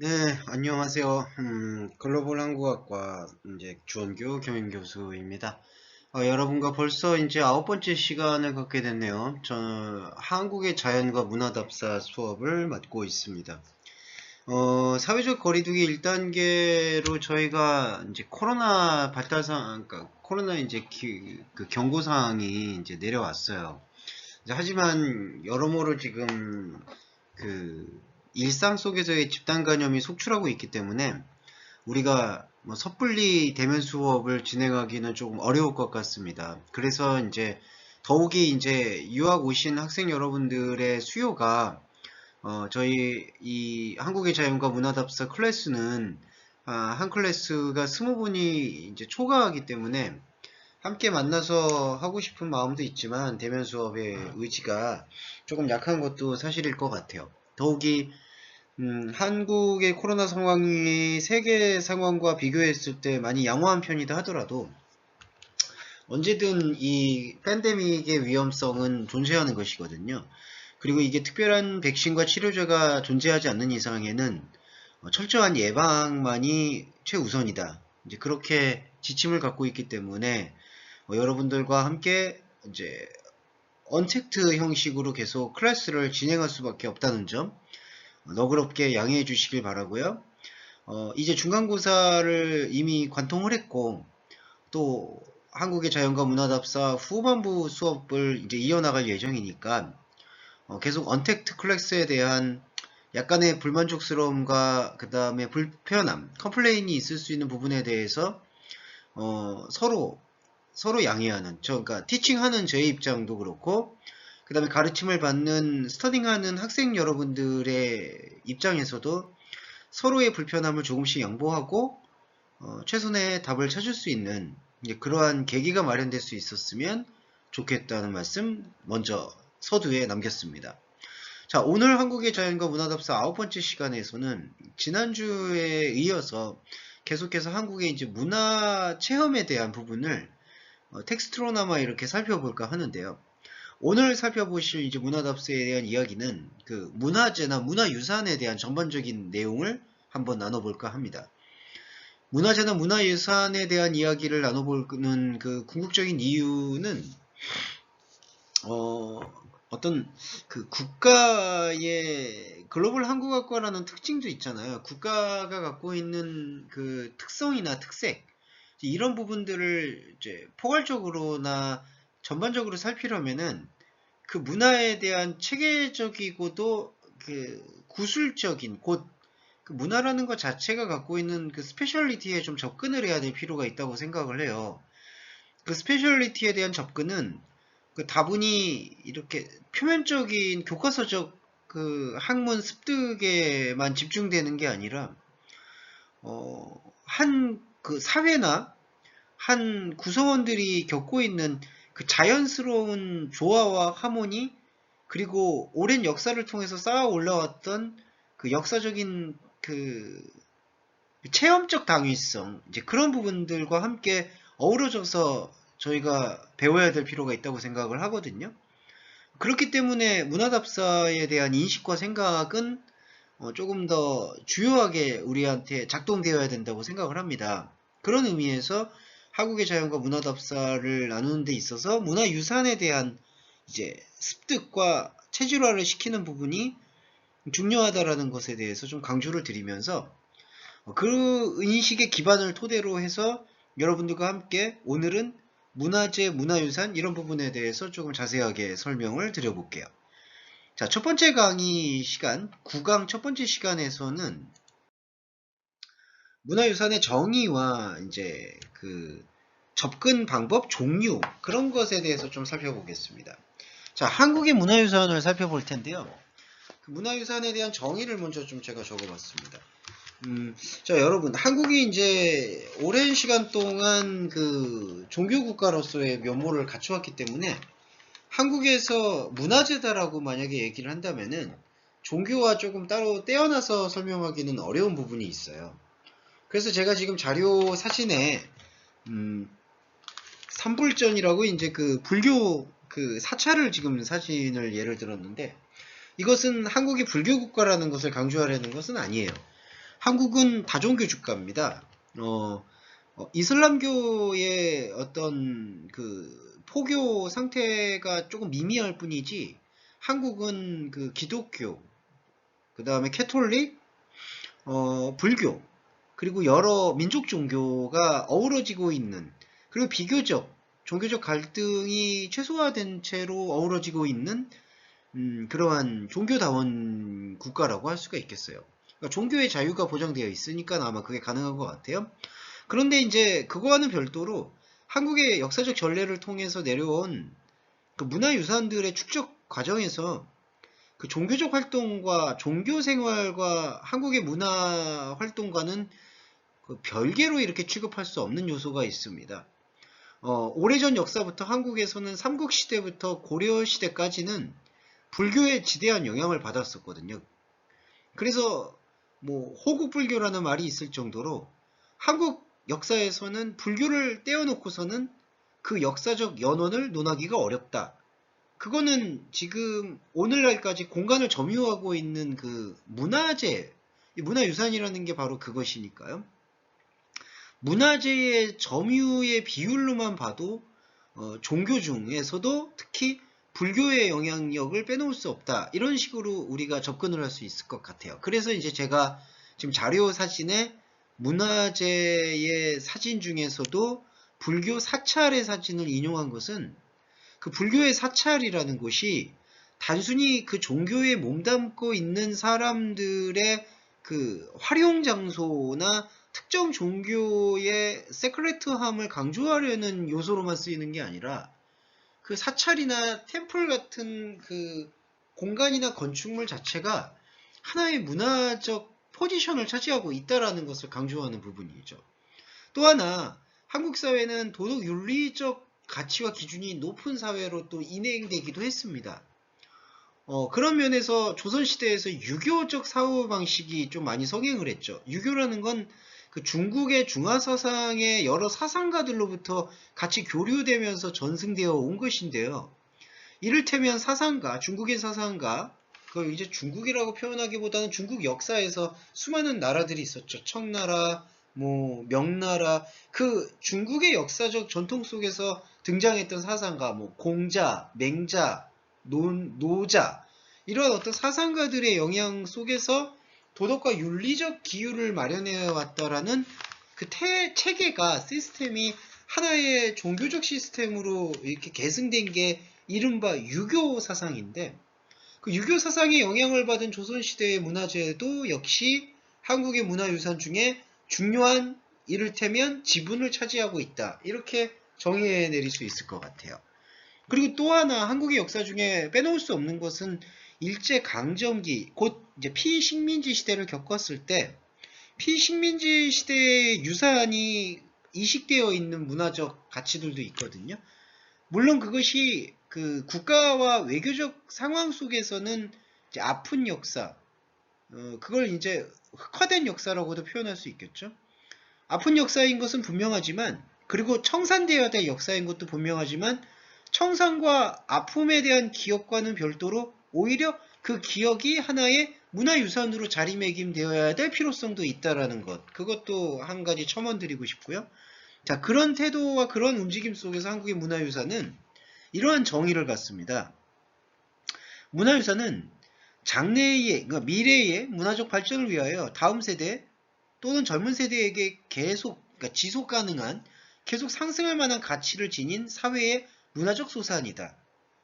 네, 안녕하세요. 음, 글로벌 한국학과 이제 주원규 교임교수입니다. 어, 여러분과 벌써 이제 아홉 번째 시간을 갖게 됐네요. 저 한국의 자연과 문화답사 수업을 맡고 있습니다. 어, 사회적 거리두기 1단계로 저희가 이제 코로나 발달상, 그러니까 코로나 이제 기, 그 경고 사항이 이제 내려왔어요. 하지만 여러모로 지금 그 일상 속에서의 집단 간염이 속출하고 있기 때문에 우리가 뭐 섣불리 대면 수업을 진행하기는 조금 어려울 것 같습니다. 그래서 이제 더욱이 이제 유학 오신 학생 여러분들의 수요가 어 저희 이 한국의 자연과 문화답사 클래스는 아한 클래스가 스무 분이 이제 초과하기 때문에 함께 만나서 하고 싶은 마음도 있지만 대면 수업의 의지가 조금 약한 것도 사실일 것 같아요. 더욱이 음, 한국의 코로나 상황이 세계 상황과 비교했을 때 많이 양호한 편이다 하더라도 언제든 이 팬데믹의 위험성은 존재하는 것이거든요. 그리고 이게 특별한 백신과 치료제가 존재하지 않는 이상에는 철저한 예방만이 최우선이다. 이제 그렇게 지침을 갖고 있기 때문에 뭐 여러분들과 함께 이제 언택트 형식으로 계속 클래스를 진행할 수밖에 없다는 점 너그럽게 양해해 주시길 바라고요. 어, 이제 중간고사를 이미 관통을 했고 또 한국의 자연과 문화답사 후반부 수업을 이제 이어나갈 예정이니까 어, 계속 언택트 클래스에 대한 약간의 불만족스러움과 그 다음에 불편함, 컴플레인이 있을 수 있는 부분에 대해서 어, 서로 서로 양해하는 저 그러니까 티칭하는 제 입장도 그렇고 그 다음에 가르침을 받는 스터딩하는 학생 여러분들의 입장에서도 서로의 불편함을 조금씩 양보하고 어, 최선의 답을 찾을 수 있는 그러한 계기가 마련될 수 있었으면 좋겠다는 말씀 먼저 서두에 남겼습니다. 자 오늘 한국의 자연과 문화답사 아홉 번째 시간에서는 지난주에 이어서 계속해서 한국의 이제 문화 체험에 대한 부분을 어, 텍스트로나마 이렇게 살펴볼까 하는데요. 오늘 살펴보실 이제 문화답서에 대한 이야기는 그 문화재나 문화유산에 대한 전반적인 내용을 한번 나눠볼까 합니다. 문화재나 문화유산에 대한 이야기를 나눠보는 그 궁극적인 이유는 어, 어떤 그 국가의 글로벌 한국학과라는 특징도 있잖아요. 국가가 갖고 있는 그 특성이나 특색 이런 부분들을 이제 포괄적으로나 전반적으로 살피려면은 그 문화에 대한 체계적이고도 그 구술적인 곧 그 문화라는 것 자체가 갖고 있는 그 스페셜리티에 좀 접근을 해야 될 필요가 있다고 생각을 해요. 그 스페셜리티에 대한 접근은 그 다분히 이렇게 표면적인 교과서적 그 학문 습득에만 집중되는 게 아니라 어, 한 그 사회나 한 구성원들이 겪고 있는 그 자연스러운 조화와 하모니 그리고 오랜 역사를 통해서 쌓아 올라왔던 그 역사적인 그 체험적 당위성 이제 그런 부분들과 함께 어우러져서 저희가 배워야 될 필요가 있다고 생각을 하거든요. 그렇기 때문에 문화답사에 대한 인식과 생각은 어 조금 더 주요하게 우리한테 작동되어야 된다고 생각을 합니다. 그런 의미에서 한국의 자연과 문화 답사를 나누는 데 있어서 문화 유산에 대한 이제 습득과 체질화를 시키는 부분이 중요하다라는 것에 대해서 좀 강조를 드리면서 그 인식의 기반을 토대로 해서 여러분들과 함께 오늘은 문화재, 문화유산 이런 부분에 대해서 조금 자세하게 설명을 드려볼게요. 자, 첫 번째 강의 시간, 9강 첫 번째 시간에서는 문화유산의 정의와 이제 그 접근 방법, 종류 그런 것에 대해서 좀 살펴보겠습니다. 자, 한국의 문화유산을 살펴볼 텐데요. 그 문화유산에 대한 정의를 먼저 좀 제가 적어봤습니다. 음, 자, 여러분, 한국이 이제 오랜 시간 동안 그 종교국가로서의 면모를 갖추었기 때문에 한국에서 문화재다라고 만약에 얘기를 한다면은 종교와 조금 따로 떼어놔서 설명하기는 어려운 부분이 있어요. 그래서 제가 지금 자료 사진에 음, 삼불전이라고 이제 그 불교 그 사찰을 지금 사진을 예를 들었는데 이것은 한국이 불교 국가라는 것을 강조하려는 것은 아니에요. 한국은 다종교 국가입니다. 어, 어, 이슬람교의 어떤 그 포교 상태가 조금 미미할 뿐이지 한국은 그 기독교, 그 다음에 캐톨릭, 어, 불교, 그리고 여러 민족 종교가 어우러지고 있는 그리고 비교적 종교적 갈등이 최소화된 채로 어우러지고 있는 음, 그러한 종교다원 국가라고 할 수가 있겠어요. 그러니까 종교의 자유가 보장되어 있으니까 아마 그게 가능한 것 같아요. 그런데 이제 그거와는 별도로 한국의 역사적 전례를 통해서 내려온 그 문화유산들의 축적 과정에서 그 종교적 활동과 종교 생활과 한국의 문화 활동과는 그 별개로 이렇게 취급할 수 없는 요소가 있습니다. 어, 오래전 역사부터 한국에서는 삼국시대부터 고려시대까지는 불교에 지대한 영향을 받았었거든요. 그래서 뭐 호국불교라는 말이 있을 정도로 한국 역사에서는 불교를 떼어놓고서는 그 역사적 연원을 논하기가 어렵다. 그거는 지금 오늘날까지 공간을 점유하고 있는 그 문화재, 문화유산이라는 게 바로 그것이니까요. 문화재의 점유의 비율로만 봐도 어, 종교 중에서도 특히 불교의 영향력을 빼놓을 수 없다. 이런 식으로 우리가 접근을 할 수 있을 것 같아요. 그래서 이제 제가 지금 자료 사진에 문화재의 사진 중에서도 불교 사찰의 사진을 인용한 것은 그 불교의 사찰이라는 곳이 단순히 그 종교에 몸담고 있는 사람들의 그 활용 장소나 특정 종교의 세크레트함을 강조하려는 요소로만 쓰이는 게 아니라 그 사찰이나 템플 같은 그 공간이나 건축물 자체가 하나의 문화적 포지션을 차지하고 있다라는 것을 강조하는 부분이죠. 또 하나 한국 사회는 도덕 윤리적 가치와 기준이 높은 사회로 또 인행되기도 했습니다. 어, 그런 면에서 조선시대에서 유교적 사고방식이 좀 많이 성행을 했죠. 유교라는 건 그 중국의 중화 사상의 여러 사상가들로부터 같이 교류되면서 전승되어 온 것인데요. 이를테면 사상가, 중국의 사상가, 그 이제 중국이라고 표현하기보다는 중국 역사에서 수많은 나라들이 있었죠. 청나라, 뭐 명나라, 그 중국의 역사적 전통 속에서 등장했던 사상가, 뭐 공자, 맹자, 노, 노자 이런 어떤 사상가들의 영향 속에서 도덕과 윤리적 기율을 마련해 왔다라는 그 태, 체계가 시스템이 하나의 종교적 시스템으로 이렇게 계승된 게 이른바 유교 사상인데 그 유교 사상의 영향을 받은 조선시대의 문화재도 역시 한국의 문화유산 중에 중요한 이를테면 지분을 차지하고 있다. 이렇게 정의해 내릴 수 있을 것 같아요. 그리고 또 하나 한국의 역사 중에 빼놓을 수 없는 것은 일제 강점기, 곧 이제 피식민지 시대를 겪었을 때 피식민지 시대의 유산이 이식되어 있는 문화적 가치들도 있거든요. 물론 그것이 그 국가와 외교적 상황 속에서는 아픈 역사, 어, 그걸 이제 흑화된 역사라고도 표현할 수 있겠죠. 아픈 역사인 것은 분명하지만, 그리고 청산되어야 될 역사인 것도 분명하지만, 청산과 아픔에 대한 기억과는 별도로 오히려 그 기억이 하나의 문화유산으로 자리매김되어야 될 필요성도 있다라는 것. 그것도 한 가지 첨언드리고 싶고요. 자, 그런 태도와 그런 움직임 속에서 한국의 문화유산은 이러한 정의를 갖습니다. 문화유산은 장래의, 그러니까 미래의 문화적 발전을 위하여 다음 세대 또는 젊은 세대에게 계속, 그러니까 지속 가능한, 계속 상승할 만한 가치를 지닌 사회의 문화적 소산이다.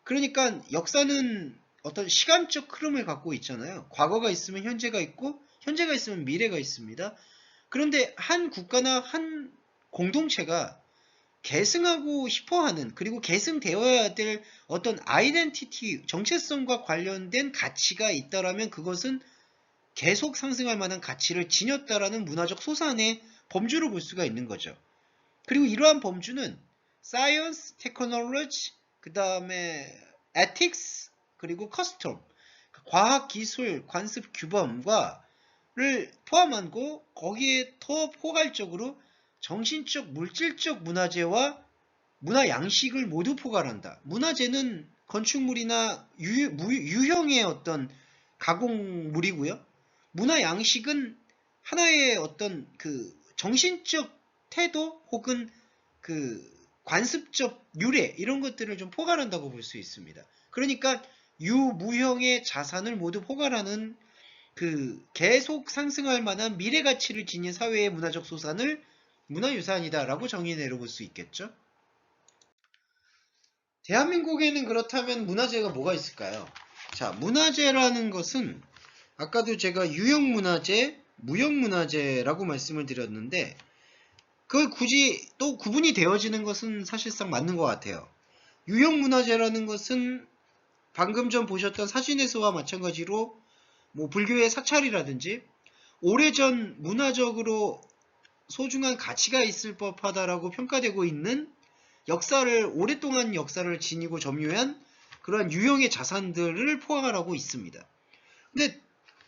그러니까 역사는 어떤 시간적 흐름을 갖고 있잖아요. 과거가 있으면 현재가 있고, 현재가 있으면 미래가 있습니다. 그런데 한 국가나 한 공동체가 계승하고 싶어 하는, 그리고 계승되어야 될 어떤 아이덴티티, 정체성과 관련된 가치가 있다라면 그것은 계속 상승할 만한 가치를 지녔다라는 문화적 소산의 범주로 볼 수가 있는 거죠. 그리고 이러한 범주는 사이언스, 테크놀로지, 그 다음에 에틱스, 그리고 커스텀, 과학, 기술, 관습, 규범과를 포함하고 거기에 더 포괄적으로 정신적, 물질적 문화재와 문화 양식을 모두 포괄한다. 문화재는 건축물이나 유, 유형의 어떤 가공물이고요. 문화 양식은 하나의 어떤 그 정신적 태도 혹은 그 관습적 유래 이런 것들을 좀 포괄한다고 볼 수 있습니다. 그러니까 유무형의 자산을 모두 포괄하는 그 계속 상승할 만한 미래 가치를 지닌 사회의 문화적 소산을 문화유산이다라고 정의 내려볼 수 있겠죠. 대한민국에는 그렇다면 문화재가 뭐가 있을까요? 자, 문화재라는 것은 아까도 제가 유형문화재, 무형문화재라고 말씀을 드렸는데 그걸 굳이 또 구분이 되어지는 것은 사실상 맞는 것 같아요. 유형문화재라는 것은 방금 전 보셨던 사진에서와 마찬가지로 뭐 불교의 사찰이라든지 오래전 문화적으로 소중한 가치가 있을 법하다라고 평가되고 있는 역사를 오랫동안 역사를 지니고 점유한 그러한 유형의 자산들을 포함하고 있습니다. 근데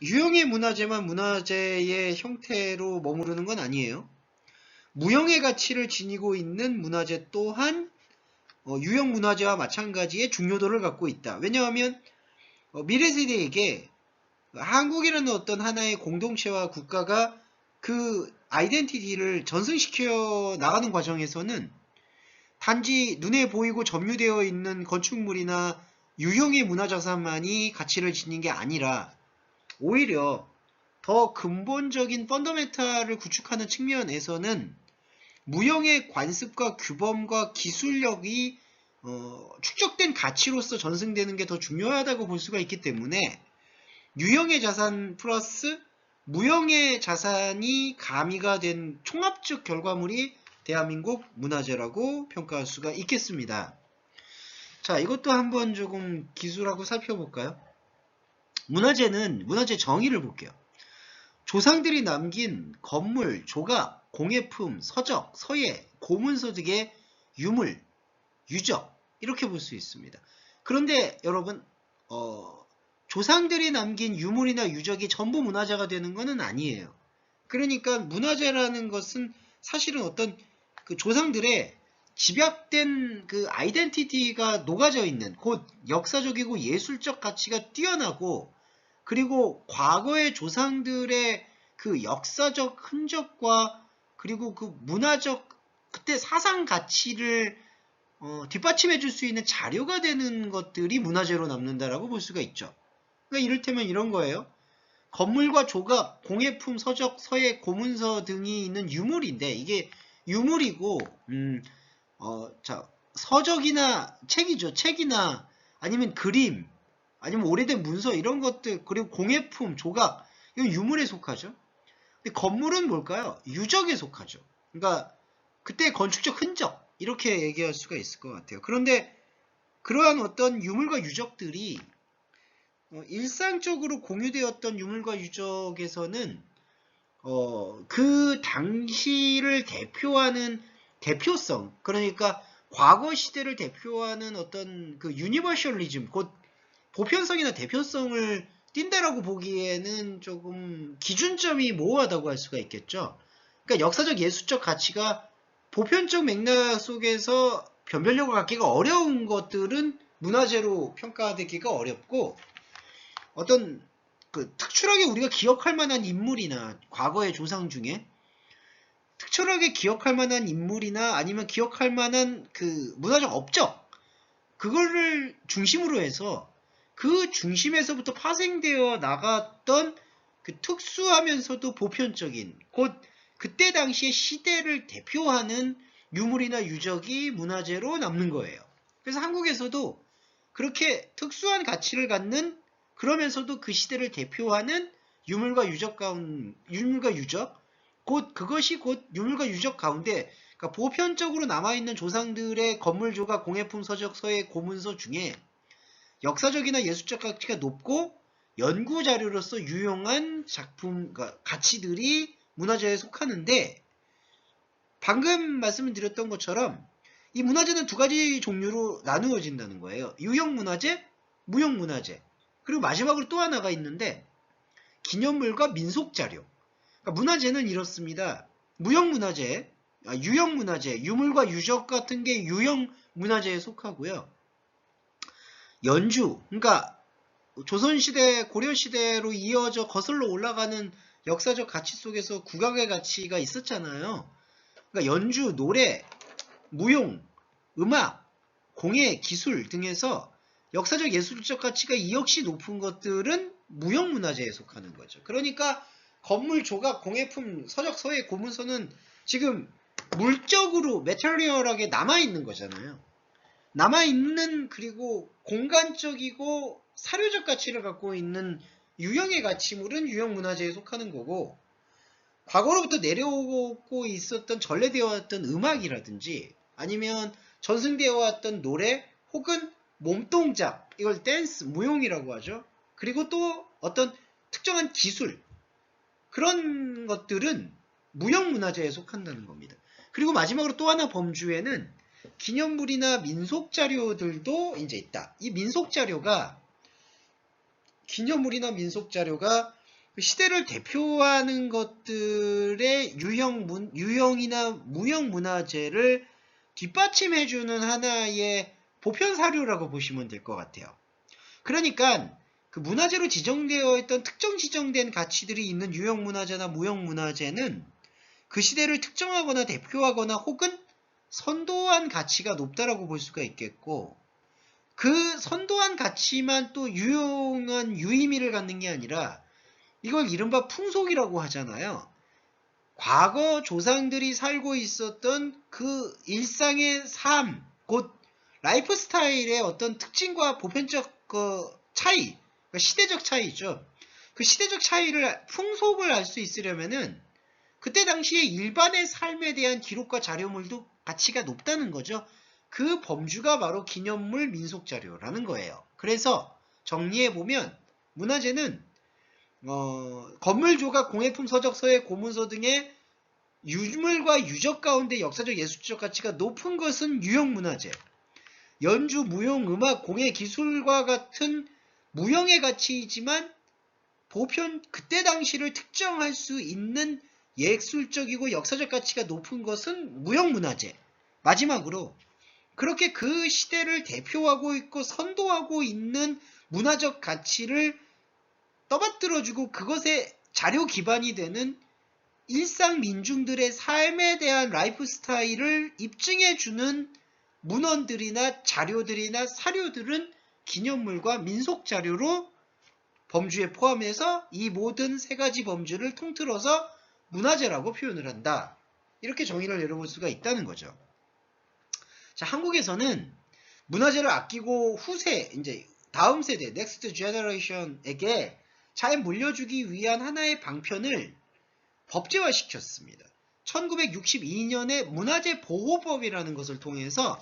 유형의 문화재만 문화재의 형태로 머무르는 건 아니에요. 무형의 가치를 지니고 있는 문화재 또한 어, 유형 문화재와 마찬가지의 중요도를 갖고 있다. 왜냐하면 어, 미래 세대에게 한국이라는 어떤 하나의 공동체와 국가가 그 아이덴티티를 전승시켜 나가는 과정에서는 단지 눈에 보이고 점유되어 있는 건축물이나 유형의 문화자산만이 가치를 지닌 게 아니라 오히려 더 근본적인 펀더멘탈을 구축하는 측면에서는 무형의 관습과 규범과 기술력이 어, 축적된 가치로서 전승되는 게 더 중요하다고 볼 수가 있기 때문에 유형의 자산 플러스 무형의 자산이 가미가 된 총합적 결과물이 대한민국 문화재라고 평가할 수가 있겠습니다. 자, 이것도 한번 조금 기술하고 살펴볼까요? 문화재는 문화재 정의를 볼게요. 조상들이 남긴 건물, 조각, 공예품, 서적, 서예, 고문서 등의 유물, 유적 이렇게 볼 수 있습니다. 그런데 여러분 어, 조상들이 남긴 유물이나 유적이 전부 문화재가 되는 것은 아니에요. 그러니까 문화재라는 것은 사실은 어떤 그 조상들의 집약된 그 아이덴티티가 녹아져 있는 곧 역사적이고 예술적 가치가 뛰어나고 그리고 과거의 조상들의 그 역사적 흔적과 그리고 그 문화적 그때 사상 가치를 어, 뒷받침해 줄 수 있는 자료가 되는 것들이 문화재로 남는다라고 볼 수가 있죠. 그러니까 이를테면 이런 거예요. 건물과 조각, 공예품, 서적, 서예, 고문서 등이 있는 유물인데 이게 유물이고 음, 어, 자, 서적이나 책이죠. 책이나 아니면 그림, 아니면 오래된 문서 이런 것들 그리고 공예품, 조각 이건 유물에 속하죠. 근데 건물은 뭘까요? 유적에 속하죠. 그러니까 그때 건축적 흔적 이렇게 얘기할 수가 있을 것 같아요. 그런데 그러한 어떤 유물과 유적들이 어, 일상적으로 공유되었던 유물과 유적에서는 어, 그 당시를 대표하는 대표성, 그러니까 과거 시대를 대표하는 어떤 그 유니버셜리즘, 곧 보편성이나 대표성을 띈다라고 보기에는 조금 기준점이 모호하다고 할 수가 있겠죠. 그러니까 역사적 예술적 가치가 보편적 맥락 속에서 변별력을 갖기가 어려운 것들은 문화재로 평가되기가 어렵고 어떤 그 특출하게 우리가 기억할 만한 인물이나 과거의 조상 중에 특출하게 기억할 만한 인물이나 아니면 기억할 만한 그 문화적 업적 그거를 중심으로 해서 그 중심에서부터 파생되어 나갔던 그 특수하면서도 보편적인 곧 그때 당시의 시대를 대표하는 유물이나 유적이 문화재로 남는 거예요. 그래서 한국에서도 그렇게 특수한 가치를 갖는 그러면서도 그 시대를 대표하는 유물과 유적 가운 유물과 유적 곧 그것이 곧 유물과 유적 가운데 그러니까 보편적으로 남아 있는 조상들의 건물 조각 공예품 서적 서예 고문서 중에 역사적이나 예술적 가치가 높고 연구 자료로서 유용한 작품 그러니까 가치들이 문화재에 속하는데 방금 말씀드렸던 것처럼 이 문화재는 두 가지 종류로 나누어진다는 거예요. 유형 문화재, 무형 문화재. 그리고 마지막으로 또 하나가 있는데 기념물과 민속 자료. 그러니까 문화재는 이렇습니다. 무형 문화재, 아, 유형 문화재, 유물과 유적 같은 게 유형 문화재에 속하고요. 연주, 그러니까 조선시대, 고려시대로 이어져 거슬러 올라가는 역사적 가치 속에서 국악의 가치가 있었잖아요. 그러니까 연주, 노래, 무용, 음악, 공예, 기술 등에서 역사적 예술적 가치가 이 역시 높은 것들은 무형문화재에 속하는 거죠. 그러니까 건물, 조각, 공예품, 서적, 서예, 고문서는 지금 물적으로 메터리얼하게 남아있는 거잖아요. 남아있는 그리고 공간적이고 사료적 가치를 갖고 있는 유형의 가치물은 유형 문화재에 속하는 거고 과거로부터 내려오고 있었던 전래되어 왔던 음악이라든지 아니면 전승되어 왔던 노래 혹은 몸동작 이걸 댄스, 무용이라고 하죠. 그리고 또 어떤 특정한 기술 그런 것들은 무형 문화재에 속한다는 겁니다. 그리고 마지막으로 또 하나 범주에는 기념물이나 민속 자료들도 이제 있다. 이 민속 자료가 기념물이나 민속 자료가 그 시대를 대표하는 것들의 유형 문, 유형이나 무형 문화재를 뒷받침해주는 하나의 보편 사료라고 보시면 될 것 같아요. 그러니까 그 문화재로 지정되어 있던 특정 지정된 가치들이 있는 유형 문화재나 무형 문화재는 그 시대를 특정하거나 대표하거나 혹은 선도한 가치가 높다라고 볼 수가 있겠고 그 선도한 가치만 또 유용한 유의미를 갖는 게 아니라 이걸 이른바 풍속이라고 하잖아요. 과거 조상들이 살고 있었던 그 일상의 삶, 곧 라이프 스타일의 어떤 특징과 보편적 그 차이, 그러니까 시대적 차이죠. 그 시대적 차이를 풍속을 알 수 있으려면은 그때 당시에 일반의 삶에 대한 기록과 자료물도 가치가 높다는 거죠. 그 범주가 바로 기념물 민속 자료라는 거예요. 그래서 정리해 보면 문화재는 어, 건물 조각, 공예품, 서적, 서예, 고문서 등의 유물과 유적 가운데 역사적 예술적 가치가 높은 것은 유형 문화재. 연주, 무용, 음악, 공예, 기술과 같은 무형의 가치이지만 보편 그때 당시를 특정할 수 있는 예술적이고 역사적 가치가 높은 것은 무형문화재. 마지막으로 그렇게 그 시대를 대표하고 있고 선도하고 있는 문화적 가치를 떠받들어주고 그것의 자료 기반이 되는 일상 민중들의 삶에 대한 라이프 스타일을 입증해주는 문헌들이나 자료들이나 사료들은 기념물과 민속 자료로 범주에 포함해서 이 모든 세 가지 범주를 통틀어서 문화재라고 표현을 한다. 이렇게 정의를 내려볼 수가 있다는 거죠. 자, 한국에서는 문화재를 아끼고 후세, 이제 다음 세대, 넥스트 제너레이션에게 잘 물려주기 위한 하나의 방편을 법제화 시켰습니다. 1962년에 문화재 보호법이라는 것을 통해서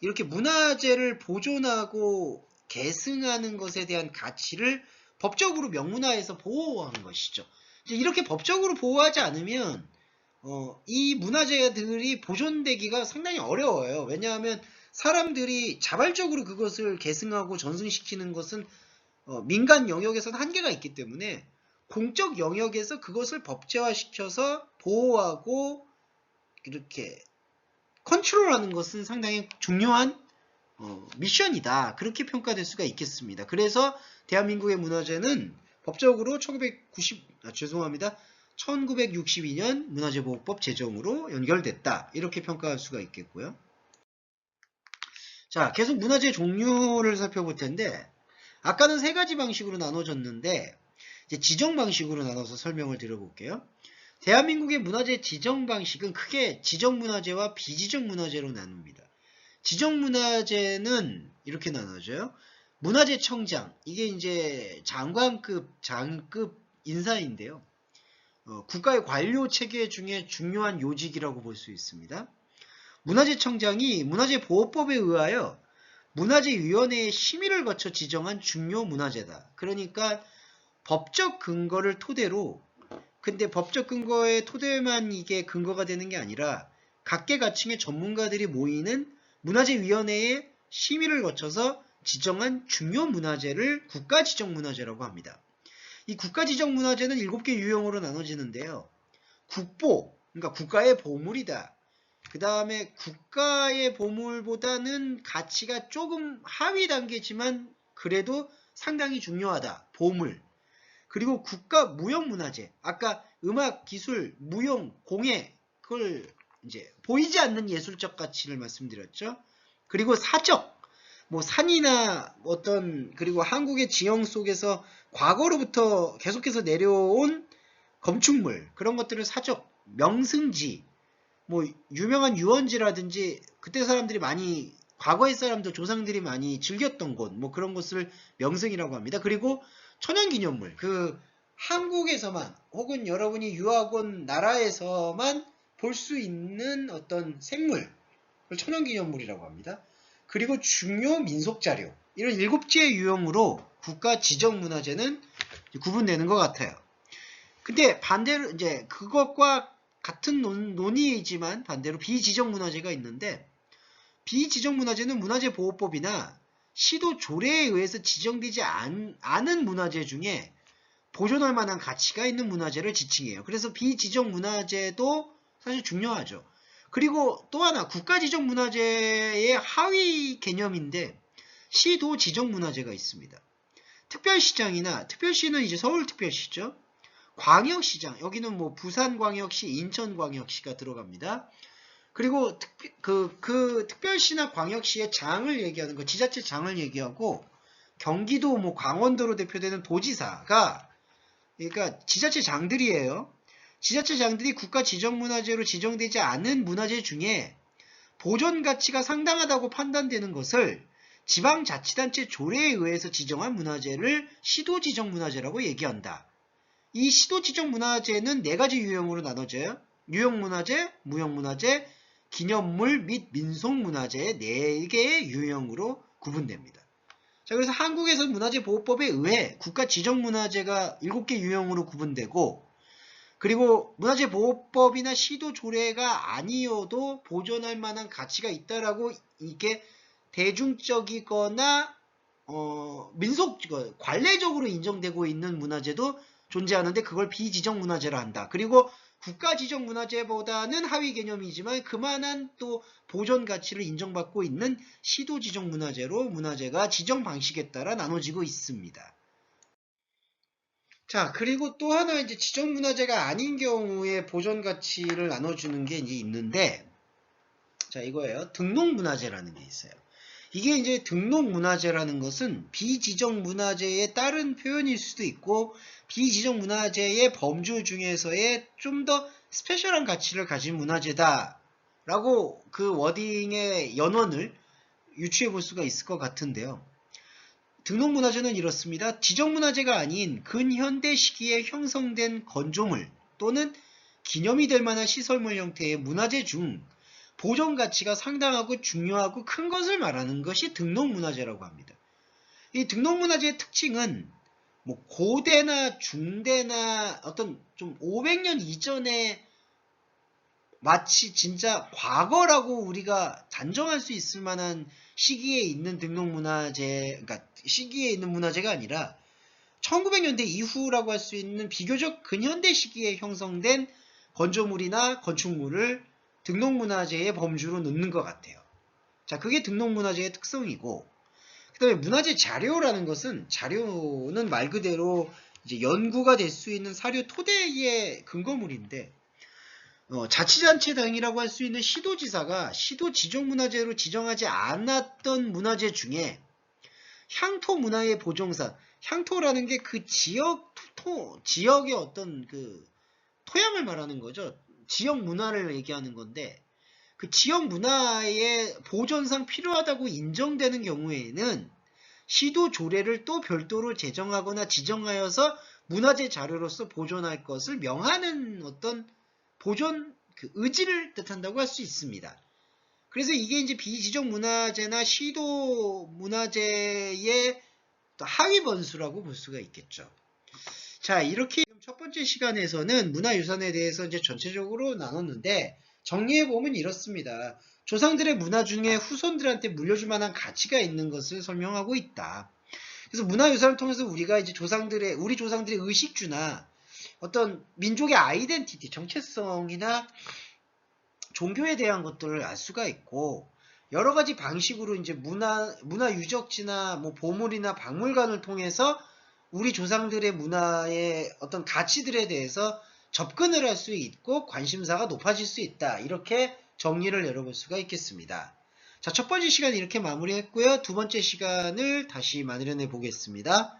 이렇게 문화재를 보존하고 계승하는 것에 대한 가치를 법적으로 명문화해서 보호하는 것이죠. 이렇게 법적으로 보호하지 않으면 어, 이 문화재들이 보존되기가 상당히 어려워요. 왜냐하면 사람들이 자발적으로 그것을 계승하고 전승시키는 것은 어, 민간 영역에서는 한계가 있기 때문에 공적 영역에서 그것을 법제화시켜서 보호하고 이렇게 컨트롤하는 것은 상당히 중요한 어, 미션이다. 그렇게 평가될 수가 있겠습니다. 그래서 대한민국의 문화재는 법적으로 1990, 아, 죄송합니다. 1962년 문화재보호법 제정으로 연결됐다. 이렇게 평가할 수가 있겠고요. 자, 계속 문화재 종류를 살펴볼 텐데, 아까는 세 가지 방식으로 나눠졌는데, 지정 방식으로 나눠서 설명을 드려볼게요. 대한민국의 문화재 지정 방식은 크게 지정 문화재와 비지정 문화재로 나눕니다. 지정 문화재는 이렇게 나눠져요. 문화재청장, 이게 이제 장관급, 장급 인사인데요. 어, 국가의 관료 체계 중에 중요한 요직이라고 볼 수 있습니다. 문화재청장이 문화재보호법에 의하여 문화재위원회의 심의를 거쳐 지정한 중요 문화재다. 그러니까 법적 근거를 토대로 근데 법적 근거의 토대만 이게 근거가 되는 게 아니라 각계각층의 전문가들이 모이는 문화재위원회의 심의를 거쳐서 지정한 중요 문화재를 국가 지정 문화재라고 합니다. 이 국가지정 문화재는 7개 유형으로 나눠지는데요. 국보, 그러니까 국가의 보물이다. 그 다음에 국가의 보물보다는 가치가 조금 하위 단계지만 그래도 상당히 중요하다. 보물. 그리고 국가 무형문화재. 아까 음악, 기술, 무용, 공예 그걸 이제 보이지 않는 예술적 가치를 말씀드렸죠. 그리고 사적. 뭐 산이나 어떤 그리고 한국의 지형 속에서 과거로부터 계속해서 내려온 건축물 그런 것들을 사적 명승지 뭐 유명한 유원지라든지 그때 사람들이 많이 과거의 사람들 조상들이 많이 즐겼던 곳 뭐 그런 곳을 명승이라고 합니다. 그리고 천연기념물 그 한국에서만 혹은 여러분이 유학 온 나라에서만 볼 수 있는 어떤 생물 천연기념물이라고 합니다. 그리고 중요 민속 자료 이런 일곱 개의 유형으로 국가 지정 문화재는 구분되는 것 같아요. 근데 반대로 이제 그것과 같은 논, 논의이지만 반대로 비지정 문화재가 있는데 비지정 문화재는 문화재 보호법이나 시도 조례에 의해서 지정되지 않, 않은 문화재 중에 보존할 만한 가치가 있는 문화재를 지칭해요. 그래서 비지정 문화재도 사실 중요하죠. 그리고 또 하나 국가지정문화재의 하위 개념인데 시도 지정문화재가 있습니다. 특별시장이나 특별시는 이제 서울특별시죠. 광역시장 여기는 뭐 부산광역시, 인천광역시가 들어갑니다. 그리고 특, 그, 그 특별시나 광역시의 장을 얘기하는 거 지자체 장을 얘기하고 경기도 뭐 강원도로 대표되는 도지사가 그러니까 지자체 장들이에요. 지자체 장들이 국가 지정문화재로 지정되지 않은 문화재 중에 보존 가치가 상당하다고 판단되는 것을 지방자치단체 조례에 의해서 지정한 문화재를 시도지정문화재라고 얘기한다. 이 시도지정문화재는 네 가지 유형으로 나눠져요. 유형문화재, 무형문화재, 기념물 및 민속문화재 네 개의 유형으로 구분됩니다. 자, 그래서 한국에서 문화재 보호법에 의해 국가 지정문화재가 7개 유형으로 구분되고 그리고 문화재보호법이나 시도 조례가 아니어도 보존할 만한 가치가 있다라고 이게 대중적이거나 어, 민속 관례적으로 인정되고 있는 문화재도 존재하는데 그걸 비지정 문화재라 한다. 그리고 국가 지정 문화재보다는 하위 개념이지만 그만한 또 보존 가치를 인정받고 있는 시도 지정 문화재로 문화재가 지정 방식에 따라 나눠지고 있습니다. 자, 그리고 또 하나 이제 지정 문화재가 아닌 경우에 보존 가치를 나눠주는 게 이제 있는데, 자, 이거예요. 등록 문화재라는 게 있어요. 이게 이제 등록 문화재라는 것은 비지정 문화재의 다른 표현일 수도 있고, 비지정 문화재의 범주 중에서의 좀 더 스페셜한 가치를 가진 문화재다. 라고 그 워딩의 연원을 유추해 볼 수가 있을 것 같은데요. 등록문화재는 이렇습니다. 지정문화재가 아닌 근현대 시기에 형성된 건조물 또는 기념이 될 만한 시설물 형태의 문화재 중 보존 가치가 상당하고 중요하고 큰 것을 말하는 것이 등록문화재라고 합니다. 이 등록문화재의 특징은 뭐 고대나 중대나 어떤 좀 500년 이전에 마치 진짜 과거라고 우리가 단정할 수 있을 만한 시기에 있는 등록문화재, 그러니까 시기에 있는 문화재가 아니라 1900년대 이후라고 할 수 있는 비교적 근현대 시기에 형성된 건조물이나 건축물을 등록문화재의 범주로 넣는 것 같아요. 자, 그게 등록문화재의 특성이고, 그 다음에 문화재 자료라는 것은 자료는 말 그대로 이제 연구가 될 수 있는 사료 토대의 근거물인데, 어, 자치단체장이라고 할 수 있는 시도지사가 시도 지정문화재로 지정하지 않았던 문화재 중에 향토 문화의 보존사, 향토라는 게 그 지역 토, 지역의 어떤 그 토양을 말하는 거죠. 지역 문화를 얘기하는 건데 그 지역 문화의 보존상 필요하다고 인정되는 경우에는 시도 조례를 또 별도로 제정하거나 지정하여서 문화재 자료로서 보존할 것을 명하는 어떤 보존 그 의지를 뜻한다고 할 수 있습니다. 그래서 이게 이제 비지정 문화재나 시도 문화재의 하위 번수라고 볼 수가 있겠죠. 자, 이렇게 첫 번째 시간에서는 문화유산에 대해서 이제 전체적으로 나눴는데 정리해 보면 이렇습니다. 조상들의 문화 중에 후손들한테 물려줄 만한 가치가 있는 것을 설명하고 있다. 그래서 문화유산을 통해서 우리가 이제 조상들의 우리 조상들의 의식주나 어떤 민족의 아이덴티티, 정체성이나 종교에 대한 것들을 알 수가 있고 여러 가지 방식으로 이제 문화 문화 유적지나 뭐 보물이나 박물관을 통해서 우리 조상들의 문화의 어떤 가치들에 대해서 접근을 할 수 있고 관심사가 높아질 수 있다. 이렇게 정리를 내려볼 수가 있겠습니다. 자, 첫 번째 시간 이렇게 마무리했고요. 두 번째 시간을 다시 마련해 보겠습니다.